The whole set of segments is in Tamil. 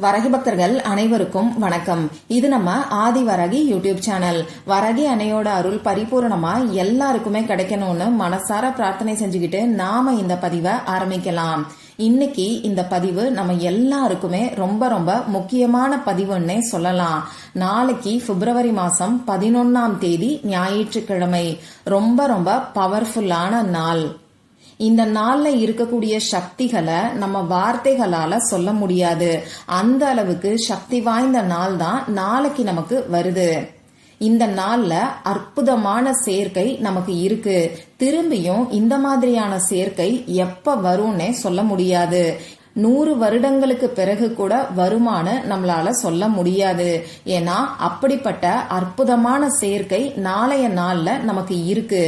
வரகி பக்தர்கள் அனைவருக்கும் வணக்கம். இது நம்ம ஆதி வரகி யூடியூப் சேனல். வரகி அணையோட அருள் பரிபூரணமா எல்லாருக்குமே கிடைக்கணும்னு மனசார பிரார்த்தனை செஞ்சுக்கிட்டு நாம இந்த பதிவை ஆரம்பிக்கலாம். இன்னைக்கு இந்த பதிவு நம்ம எல்லாருக்குமே ரொம்ப ரொம்ப முக்கியமான பதிவுன்னே சொல்லலாம். நாளைக்கு பிப்ரவரி மாசம் பதினொன்னாம் தேதி ஞாயிற்றுக்கிழமை. ரொம்ப ரொம்ப பவர்ஃபுல்லான நாள். இந்த நாள்ல இருக்கக்கூடிய சக்திகளை நம்ம வார்த்தைகளால சொல்ல முடியாது. அந்த அளவுக்கு சக்தி வாய்ந்த நாள் தான் நாளைக்கு நமக்கு வருது. இந்த நாள்ல அற்புதமான சேர்க்கை நமக்கு இருக்கு. திரும்பியும் இந்த மாதிரியான சேர்க்கை எப்ப வரும்னே சொல்ல முடியாது. நூறு வருடங்களுக்கு பிறகு கூட வருமானு நம்மளால சொல்ல முடியாது. ஏன்னா அப்படிப்பட்ட அற்புதமான சேர்க்கை நாளைய நாள்ல நமக்கு இருக்கு.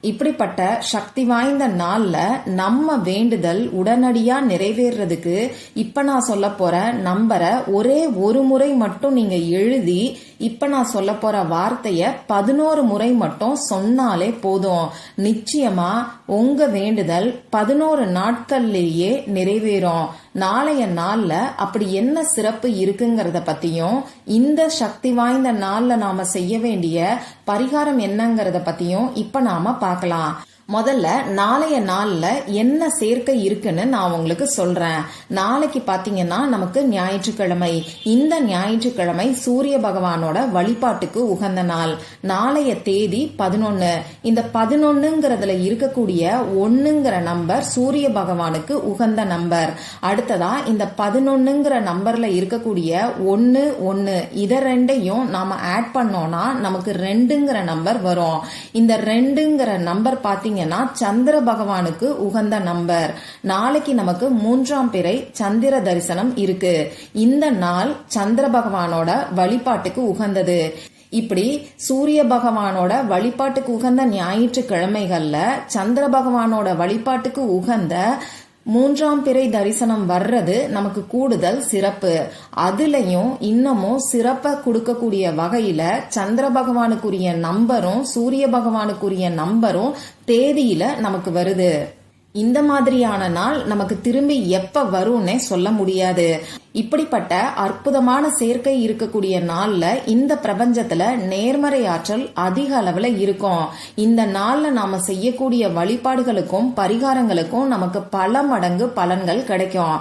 இப்படிப்பட்ட சக்தி வாய்ந்த நாள்ல நம்ம வேண்டுதல் உடனடியா நிறைவேறதுக்கு இப்ப நான் சொல்ல போற நம்பரை ஒரே ஒரு முறை மட்டும் நீங்க எழுதி இப்ப நான் சொல்ல போற வார்த்தைய பதினோரு முறை மட்டும் சொன்னாலே போதும். நிச்சயமா உங்க வேண்டுதல் பதினோரு நாட்கள்லேயே நிறைவேறும். நாளைய நாள்ல அப்படி என்ன சிறப்பு இருக்குங்கிறத பத்தியும் இந்த சக்தி வாய்ந்த நாள்ல நாம செய்ய வேண்டிய பரிகாரம் என்னங்கறத பத்தியும் இப்ப நாம பார்க்கலாம். முதல்ல நாளைய நாளில் என்ன சேர்க்கை இருக்குன்னு நான் உங்களுக்கு சொல்றேன். நாளைக்கு பார்த்தீங்கன்னா நமக்கு ஞாயிற்றுக்கிழமை. இந்த ஞாயிற்றுக்கிழமை சூரிய பகவானோட வழிபாட்டுக்கு உகந்த நாள். நாளைய தேதி பதினொன்னு. இந்த பதினொன்னுங்கிறதுல இருக்கக்கூடிய ஒன்னுங்கிற நம்பர் சூரிய பகவானுக்கு உகந்த நம்பர். அடுத்ததா இந்த பதினொன்னுங்கிற நம்பர்ல இருக்கக்கூடிய ஒன்னு ஒன்னு இதை ரெண்டையும் நாம ஆட் பண்ணோம்னா நமக்கு ரெண்டுங்கிற நம்பர் வரும். இந்த ரெண்டுங்கிற நம்பர் பார்த்தீங்க பாத்தீங்கன்னா சந்திர பகவானுக்கு உகந்த நம்பர் நாளைக்கு நமக்கு மூன்றாம் பிறை சந்திர தரிசனம் இருக்கு. இந்த நாள் சந்திர பகவானோட வழிபாட்டுக்கு உகந்தது. இப்படி சூரிய பகவானோட வழிபாட்டுக்கு உகந்த ஞாயிற்றுக்கிழமைகள்ல சந்திர பகவானோட வழிபாட்டுக்கு உகந்த மூன்றாம் பிறை தரிசனம் வர்றது நமக்கு கூடுதல் சிறப்பு. அதுலயும் இன்னமும் சிறப்ப கொடுக்கக்கூடிய வகையில சந்திர பகவானுக்குரிய நம்பரும் சூரிய பகவானுக்குரிய நம்பரும் தேதியில நமக்கு வருது. இந்த மாதிரியான நாள் நமக்கு திரும்பி எப்ப வரும்னே சொல்ல முடியாது. இப்படிப்பட்ட அற்புதமான சேர்க்கை இருக்கக்கூடிய நாள்ல இந்த பிரபஞ்சத்துல நேர்மறை ஆற்றல் அதிக அளவுல இருக்கும். இந்த நாள்ல நாம செய்யக்கூடிய வழிபாடுகளுக்கும் பரிகாரங்களுக்கும் நமக்கு பல மடங்கு பலன்கள் கிடைக்கும்.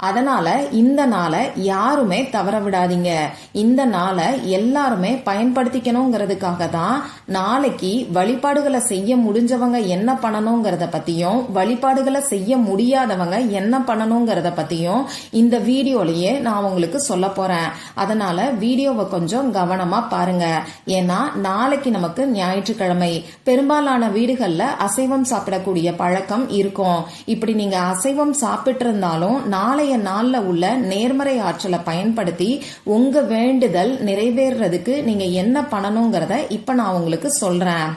அதனால இந்த நாளை யாருமே தவற விடாதீங்க. இந்த நாளை எல்லாருமே பயன்படுத்திக்கணுங்கிறதுக்காக தான் நாளைக்கு வழிபாடுகளை செய்ய முடிஞ்சவங்க என்ன பண்ணணுங்கிறத பத்தியும் வழிபாடுகளை செய்ய முடியாதவங்க என்ன பண்ணணுங்கிறத பத்தியும் இந்த வீடியோலயே நான் உங்களுக்கு சொல்ல போறேன். அதனால வீடியோவை கொஞ்சம் கவனமா பாருங்க. ஏன்னா நாளைக்கு நமக்கு ஞாயிற்றுக்கிழமை. பெரும்பாலான வீடுகள்ல அசைவம் சாப்பிடக்கூடிய பழக்கம் இருக்கும். இப்படி நீங்க அசைவம் சாப்பிட்டு இருந்தாலும் நாளை நாளைய நாள்ல உள்ள நேர்மறை ஆற்றலை பயன்படுத்தி உங்க வேண்டுதல் நிறைவேறதுக்கு நீங்க என்ன பண்ணணுங்கிறத இப்ப நான் உங்களுக்கு சொல்றேன்.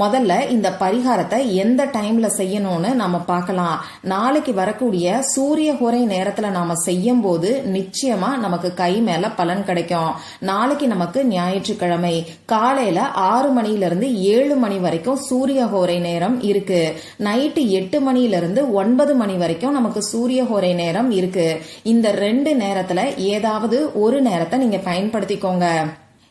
முதல்ல இந்த பரிகாரத்தை எந்த டைம்ல செய்யணும்னு நாம பார்க்கலாம். நாளைக்கு வரக்கூடிய சூரிய குறை நேரத்துல நாம செய்யும் போது நிச்சயமா நமக்கு கை மேல பலன் கிடைக்கும். நாளைக்கு நமக்கு ஞாயிற்றுக்கிழமை. காலையில ஆறு மணில இருந்து ஏழு மணி வரைக்கும் சூரிய ஹோரை நேரம் இருக்கு. நைட்டு எட்டு மணில இருந்து ஒன்பது மணி வரைக்கும் நமக்கு சூரிய ஹோரை நேரம் இருக்கு. இந்த ரெண்டு நேரத்துல ஏதாவது ஒரு நேரத்தை நீங்க பயன்படுத்திக்கோங்க.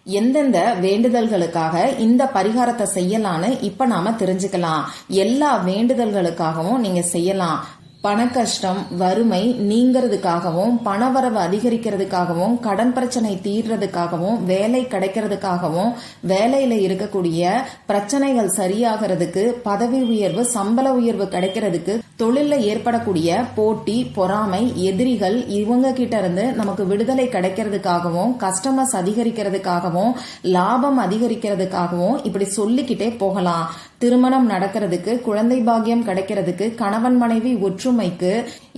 எந்தெந்த வேண்டுதல்களுக்காக இந்த பரிகாரத்தை செய்யலான்னு இப்ப நாம தெரிஞ்சுக்கலாம். எல்லா வேண்டுதல்களுக்காகவும் நீங்க செய்யலாம். பண கஷ்டம் வறுமை நீங்கிறதுக்காகவும் பணவரவு அதிகரிக்கிறதுக்காகவும் கடன் பிரச்சனை தீர்றதுக்காகவும் வேலை கிடைக்கிறதுக்காகவும் வேலையில இருக்கக்கூடிய பிரச்சனைகள் சரியாகிறதுக்கு பதவி உயர்வு சம்பள உயர்வு கிடைக்கிறதுக்கு தொழில ஏற்படக்கூடிய போட்டி பொறாமை எதிரிகள் இவங்க கிட்ட இருந்து நமக்கு விடுதலை கிடைக்கிறதுக்காகவும் கஸ்டமர்ஸ் அதிகரிக்கிறதுக்காகவும் லாபம் அதிகரிக்கிறதுக்காகவும் இப்படி சொல்லிக்கிட்டே போகலாம். திருமணம் நடக்கிறதுக்கு குழந்தை பாக்கியம் கிடைக்கிறதுக்கு கணவன் மனைவி ஒற்றுமைக்கு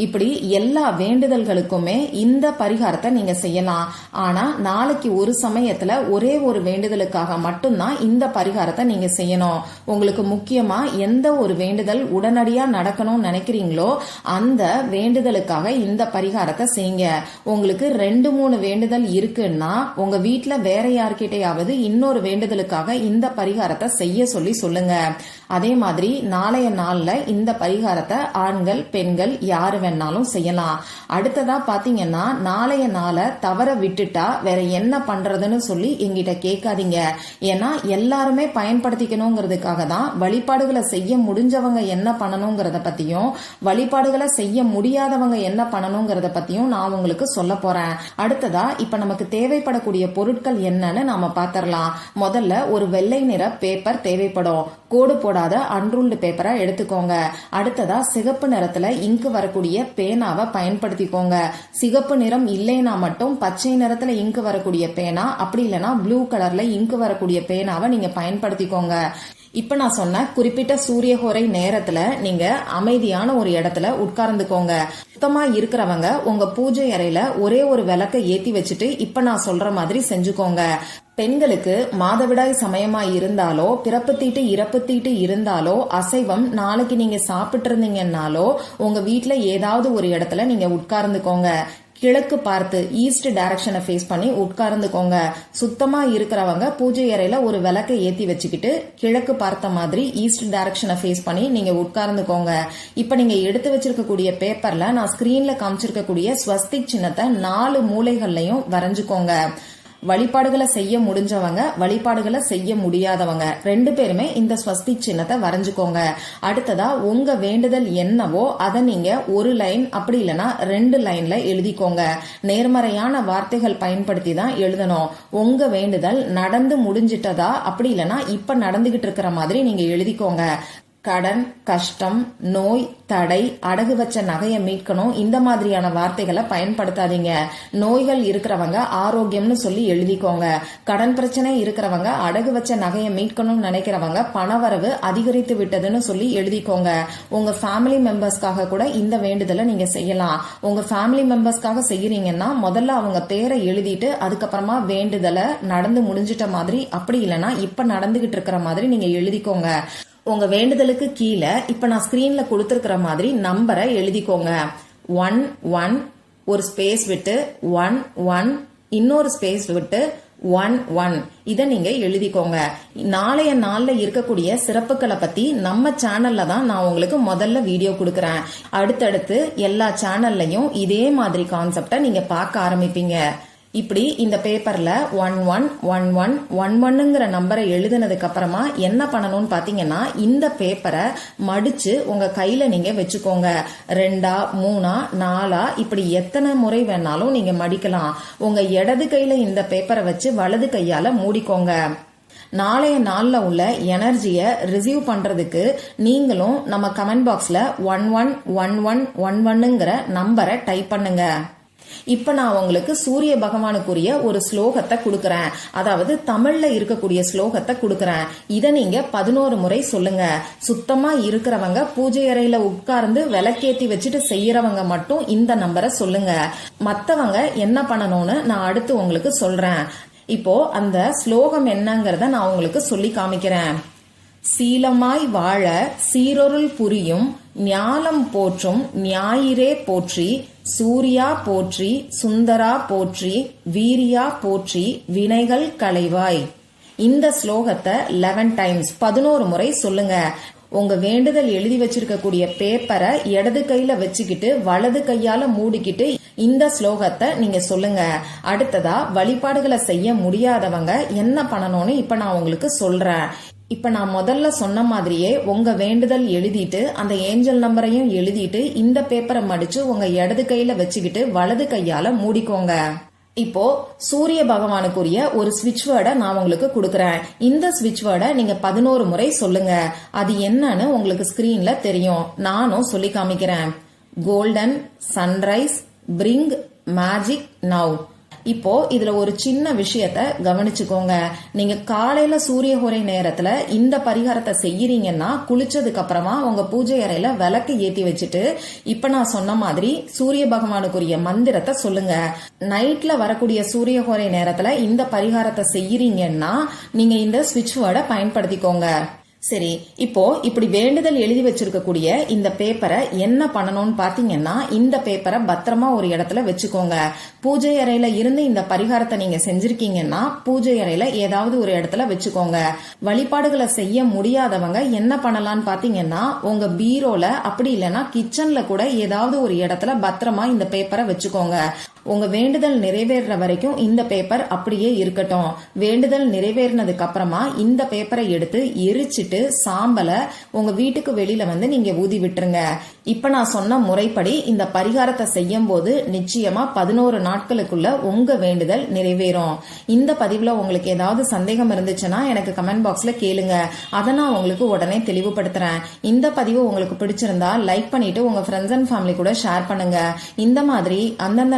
இப்படி எல்லா வேண்டுதல்களுக்குமே இந்த பரிகாரத்தை நீங்க செய்யலாம். ஆனா நாளைக்கு ஒரு சமயத்துல ஒரே ஒரு வேண்டுதலுக்காக மட்டும்தான் இந்த பரிகாரத்தை நீங்க செய்யணும். உங்களுக்கு முக்கியமா எந்த ஒரு வேண்டுதல் உடனடியா நடக்கணும்னு நினைக்கிறீங்களோ அந்த வேண்டுதலுக்காக இந்த பரிகாரத்தை செய்யுங்க. உங்களுக்கு ரெண்டு மூணு வேண்டுதல் இருக்குன்னா உங்க வீட்டுல வேற யார்கிட்டயாவது இன்னொரு வேண்டுதலுக்காக இந்த பரிகாரத்தை செய்ய சொல்லி சொல்லுங்க. அதே மாதிரி நாளைய நாள்ல இந்த பரிகாரத்தை ஆண்கள் பெண்கள் யாரு வேணாலும் செய்யலாம். அடுத்ததா பாத்தீங்கன்னா நாளைய நாளை தவற விட்டுட்டா வேற என்ன பண்றதுன்னு சொல்லி எங்கிட்ட கேட்காதீங்க. ஏன்னா எல்லாருமே பயன்படுத்திக்கணுங்கிறதுக்காக தான் வழிபாடுகளை செய்ய முடிஞ்சவங்க என்ன பண்ணணுங்கிறத பத்தியும் வழிபாடுகளை செய்ய முடியாதவங்க என்ன பண்ணணுங்கிறத பத்தியும் நான் உங்களுக்கு சொல்ல போறேன். அடுத்ததா இப்ப நமக்கு தேவைப்படக்கூடிய பொருட்கள் என்னன்னு நாம பாத்திரலாம். முதல்ல ஒரு வெள்ளை நிற பேப்பர் தேவைப்படும். கோடு போடாத அன்ரூல்டு பேப்பரை எடுத்துக்கோங்க. அடுத்ததா சிகப்பு நிறத்துல இங்கு வரக்கூடிய பேனாவை பயன்படுத்திக்கோங்க. சிகப்பு நிறம் இல்லைனா மட்டும் பச்சை நிறத்துல இங்கு வரக்கூடிய பேனா அப்படி இல்லைன்னா ப்ளூ கலர்ல இங்கு வரக்கூடிய பேனாவை நீங்க பயன்படுத்திக்கோங்க. இப்ப நான் சொன்ன குறிப்பிட்ட சூரியகோரை நேரத்துல நீங்க அமைதியான ஒரு இடத்துல உட்கார்ந்துக்கோங்க. சுத்தமா இருக்கிறவங்க உங்க பூஜை அறையில ஒரே ஒரு விளக்க ஏத்தி வச்சுட்டு இப்ப நான் சொல்ற மாதிரி செஞ்சுக்கோங்க. பெண்களுக்கு மாதவிடாய் சமயமா இருந்தாலோ பிறப்பு தீட்டு இறப்பு தீட்டு இருந்தாலோ அசைவம் நாளைக்கு நீங்க சாப்பிட்டு இருந்தீங்கன்னாலோ உங்க வீட்டுல ஏதாவது ஒரு இடத்துல நீங்க உட்கார்ந்துக்கோங்க. கிழக்கு பார்த்து ஈஸ்ட் டைரக்ஷனை ஃபேஸ் பண்ணி உட்கார்ந்துக்கோங்க. சுத்தமா இருக்கிறவங்க பூஜை அறையில ஒரு விளக்கை ஏத்தி வச்சுக்கிட்டு கிழக்கு பார்த்த மாதிரி ஈஸ்ட் டைரக்ஷனை ஃபேஸ் பண்ணி நீங்க உட்கார்ந்துக்கோங்க. இப்ப நீங்க எடுத்து வச்சிருக்கக்கூடிய பேப்பர்ல நான் ஸ்கிரீன்ல காமிச்சிருக்கக்கூடிய ஸ்வஸ்திக் சின்னத்தை நாலு மூலைகள்லையும் வரைஞ்சுக்கோங்க. வழிபாடுகளை செய்ய முடிஞ்சவங்க வழிபாடுகளை செய்ய முடியாதவங்க. ரெண்டு பேருமே இந்த ஸ்வஸ்தி சின்னத்தை வரைஞ்சுக்கோங்க. அடுத்ததா உங்க வேண்டுதல் என்னவோ அதை நீங்க ஒரு லைன் அப்படி இல்லைன்னா ரெண்டு லைன்ல எழுதிக்கோங்க. நேர்மறையான வார்த்தைகள் பயன்படுத்தி தான் எழுதணும். உங்க வேண்டுதல் நடந்து முடிஞ்சிட்டதா அப்படி இல்லைன்னா இப்ப நடந்துகிட்டு இருக்கிற மாதிரி நீங்க எழுதிக்கோங்க. கடன் கஷ்டம் நோய் தடை அடகு வச்ச நகையை மீட்கணும். இந்த மாதிரியான வார்த்தைகளை பயன்படுத்தாதீங்க. நோய்கள் இருக்கிறவங்க ஆரோக்கியம்னு சொல்லி எழுதிக்கோங்க. கடன் பிரச்சனை இருக்கிறவங்க அடகு வச்ச நகையை மீட்கணும்னு நினைக்கிறவங்க பணவரவு அதிகரித்து விட்டதுன்னு சொல்லி எழுதிக்கோங்க. உங்க ஃபேமிலி மெம்பர்ஸ்க்காக கூட இந்த வேண்டுதலை நீங்க செய்யலாம். உங்க ஃபேமிலி மெம்பர்ஸ்க்காக செய்யறீங்கன்னா முதல்ல அவங்க பேரை எழுதிட்டு அதுக்கப்புறமா வேண்டுதலை நடந்து முடிஞ்சிட்ட மாதிரி அப்படி இல்லைன்னா இப்ப நடந்துகிட்டு இருக்கிற மாதிரி நீங்க எழுதிக்கோங்க. உங்க வேண்டுதலுக்கு கீழே இப்ப நான் ஸ்கிரீன்ல கொடுத்துருக்கிற மாதிரி நம்பரை எழுதிக்கோங்க. ஒன் ஒன் ஒரு ஸ்பேஸ் விட்டு ஒன் ஒன் இன்னொரு ஸ்பேஸ் விட்டு ஒன் ஒன் இதை நீங்க எழுதிக்கோங்க. நாளைய நாள்ல இருக்கக்கூடிய சிறப்புகளை பத்தி நம்ம சேனல்ல தான் நான் உங்களுக்கு முதல்ல வீடியோ கொடுக்கறேன். அடுத்தடுத்து எல்லா சேனல்லையும் இதே மாதிரி கான்செப்டை நீங்க பார்க்க ஆரம்பிப்பீங்க. இப்படி இந்த பேப்பர்ல one one one one one ஒன்னுங்கிற நம்பரை எழுதுனதுக்கு அப்புறமா என்ன பண்ணணும்னு பாத்தீங்கன்னா இந்த பேப்பரை மடிச்சு உங்க கையில நீங்க வச்சுக்கோங்க. ரெண்டா மூணா நாலா இப்படி எத்தனை முறை வேணாலும் நீங்க மடிக்கலாம். உங்க இடது கையில இந்த பேப்பரை வச்சு வலது கையால மூடிக்கோங்க. நாளைய நாள்ல உள்ள எனர்ஜியை ரிசீவ் பண்றதுக்கு நீங்களும் நம்ம கமெண்ட் பாக்ஸ்ல one one one one one ஒன்னுங்கிற நம்பரை டைப் பண்ணுங்க. இப்ப நான் உங்களுக்கு சூரிய பகவானுக்குரிய ஒரு ஸ்லோகத்தை கொடுக்கறேன். அதாவது தமிழ்ல இருக்கக்கூடிய ஸ்லோகத்தை கொடுக்கறேன். இதை நீங்க பதினோரு முறை சொல்லுங்க. சுத்தமா இருக்கிறவங்க பூஜை அறையில உட்கார்ந்து விளக்கேத்தி வச்சுட்டு செய்யறவங்க மட்டும் இந்த நம்பரை சொல்லுங்க. மத்தவங்க என்ன பண்ணணும்னு நான் அடுத்து உங்களுக்கு சொல்றேன். இப்போ அந்த ஸ்லோகம் என்னங்கறத நான் உங்களுக்கு சொல்லி காமிக்கிறேன். சீலமாய் வாழ சீரொருள் புரியும் ஞாலம் போற்றும் ஞாயிறே போற்றி சூர்யா போற்றி சுந்தரா போற்றி வீரியா போற்றி வினைகள் களைவாய். இந்த ஸ்லோகத்தை லெவன் டைம்ஸ் பதினோரு முறை சொல்லுங்க. உங்க வேண்டுதல் எழுதி வச்சிருக்கக்கூடிய பேப்பரை இடது கையில வச்சுக்கிட்டு வலது கையால மூடிக்கிட்டு இந்த ஸ்லோகத்தை நீங்க சொல்லுங்க. அடுத்ததா வழிபாடுகளை செய்ய முடியாதவங்க என்ன பண்ணணும்னு இப்ப நான் உங்களுக்கு சொல்றேன். இப்ப நான் முதல்ல சொன்ன மாதிரியே உங்க வேண்டுதல் எழுதிட்டு அந்த ஏஞ்சல் நம்பரையும் எழுதிட்டு இந்த பேப்பரை மடிச்சு உங்க இடது கையில வச்சுக்கிட்டு வலது கையால மூடிக்கோங்க. இப்போ சூரிய பகவானுக்குரிய ஒரு ஸ்விட்ச் வேர்டை நான் உங்களுக்கு கொடுக்கறேன். இந்த ஸ்விட்ச் வேர்டை நீங்க பதினோரு முறை சொல்லுங்க. அது என்னன்னு உங்களுக்கு ஸ்கிரீன்ல தெரியும். நானும் சொல்லி காமிக்கிறேன். Golden sunrise bring magic now இப்போ இதுல ஒரு சின்ன விஷயத்த கவனிச்சுக்கோங்க. நீங்க காலையில சூரிய குறை நேரத்துல இந்த பரிகாரத்தை செய்யறீங்கன்னா குளிச்சதுக்கு அப்புறமா உங்க பூஜை அறையில விளக்கு ஏத்தி வச்சுட்டு இப்ப நான் சொன்ன மாதிரி சூரிய பகவானுக்குரிய மந்திரத்தை சொல்லுங்க. நைட்ல வரக்கூடிய சூரிய குறை நேரத்துல இந்த பரிகாரத்தை செய்யறீங்கன்னா நீங்க இந்த ஸ்விட்ச் வேர்டை பயன்படுத்திக்கோங்க. சரி இப்போ இப்படி வேண்டுதல் எழுதி வச்சிருக்கக்கூடிய இந்த பேப்பரை என்ன பண்ணணும்னு பாத்தீங்கன்னா இந்த பேப்பரை பத்திரமா ஒரு இடத்துல வச்சுக்கோங்க. பூஜை அறையில இருந்து இந்த பரிகாரத்தை நீங்க செஞ்சிருக்கீங்கன்னா பூஜை அறையில ஏதாவது ஒரு இடத்துல வச்சுக்கோங்க. வழிபாடுகளை செய்ய முடியாதவங்க என்ன பண்ணலாம்னு பாத்தீங்கன்னா உங்க பீரோல அப்படி இல்லைன்னா கிச்சன்ல கூட ஏதாவது ஒரு இடத்துல பத்திரமா இந்த பேப்பரை வச்சுக்கோங்க. உங்க வேண்டுதல் நிறைவேறுற வரைக்கும் இந்த பேப்பர் அப்படியே இருக்கட்டும். வேண்டுதல் நிறைவேறினதுக்கு அப்புறமா இந்த பேப்பரை எடுத்து எரிச்சிட்டு சாம்பலை உங்க வீட்டுக்கு வெளியில வந்து நீங்க ஊதி விட்டுருங்க. இப்ப நான் சொன்ன முறைப்படி இந்த பரிகாரத்தை செய்யும் போது நிச்சயமா பதினோரு நாட்களுக்குள்ள உங்க வேண்டுதல் நிறைவேறும். இந்த பதிவுல உங்களுக்கு ஏதாவது சந்தேகம் இருந்துச்சுன்னா எனக்கு கமெண்ட் பாக்ஸ்ல கேளுங்க. அதை நான் உங்களுக்கு உடனே தெளிவுபடுத்துறேன். இந்த பதிவு உங்களுக்கு பிடிச்சிருந்தா லைக் பண்ணிட்டு உங்க ஃப்ரெண்ட்ஸ் அண்ட் ஃபேமிலி கூட ஷேர் பண்ணுங்க. இந்த மாதிரி அந்தந்த